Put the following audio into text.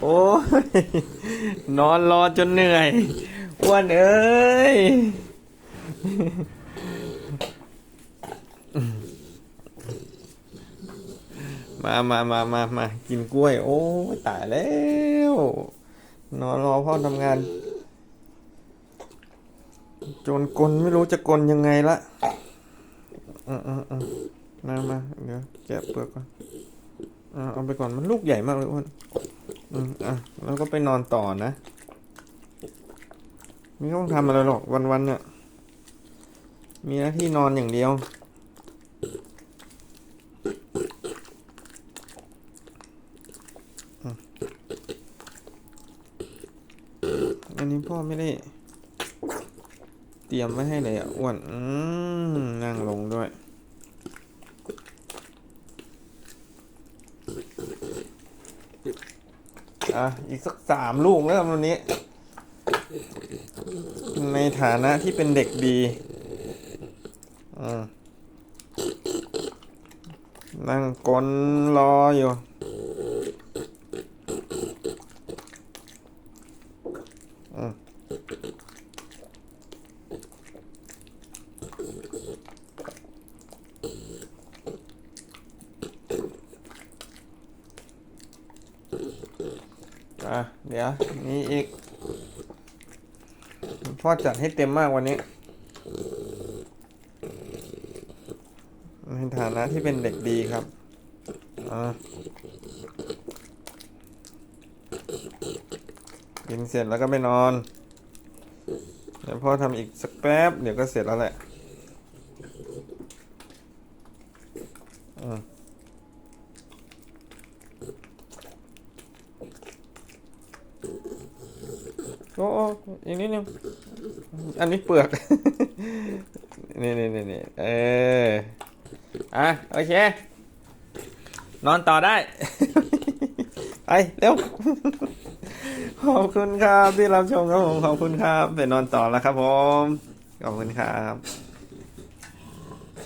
โอ้ยนอนรอจนเหนื่อยอ้วนเอ้ยมามามามามากินกล้วย โอ้ตายแล้ว นอนรอพ่อทำงาน จนกลไม่รู้จะกลยังไงละอืมอืมอืมมามาเดี๋ยวแกะเปลือกก่อน อ่าเอาไปก่อนมันลูกใหญ่มากเลยอ้วนอืมอะแล้วก็ไปนอนต่อนะ ไม่ต้องทำอะไรหรอกวันๆเนี่ยมีหน้าที่นอนอย่างเดียว อันนี้พ่อไม่ได้ เตรียมไว้ให้เลยอะอ้วน อืมนั่งลงด้วย อะอีกสักสามลูกแล้วกันวันนี้ ในฐานะที่เป็นเด็กดีนั่งกลนรออยู่ อืมอะ เดี๋ยวนี่อีก พ่อจัดให้เต็มมากวันนี้ ในฐานะที่เป็นเด็กดีครับกินเสร็จแล้วก็ไปนอน เดี๋ยวพ่อทำอีกสักแป๊บ เดี๋ยวก็เสร็จแล้วแหละ อืม โอ้อีกนิดนึงอันนี้เปลือกนี่นี่นี่นี่เอออะโอเค นอนต่อได้ ไปเร็ว ขอบคุณครับที่รับชมครับผม ขอบคุณครับไปนอนต่อแล้วครับผม ขอบคุณครับ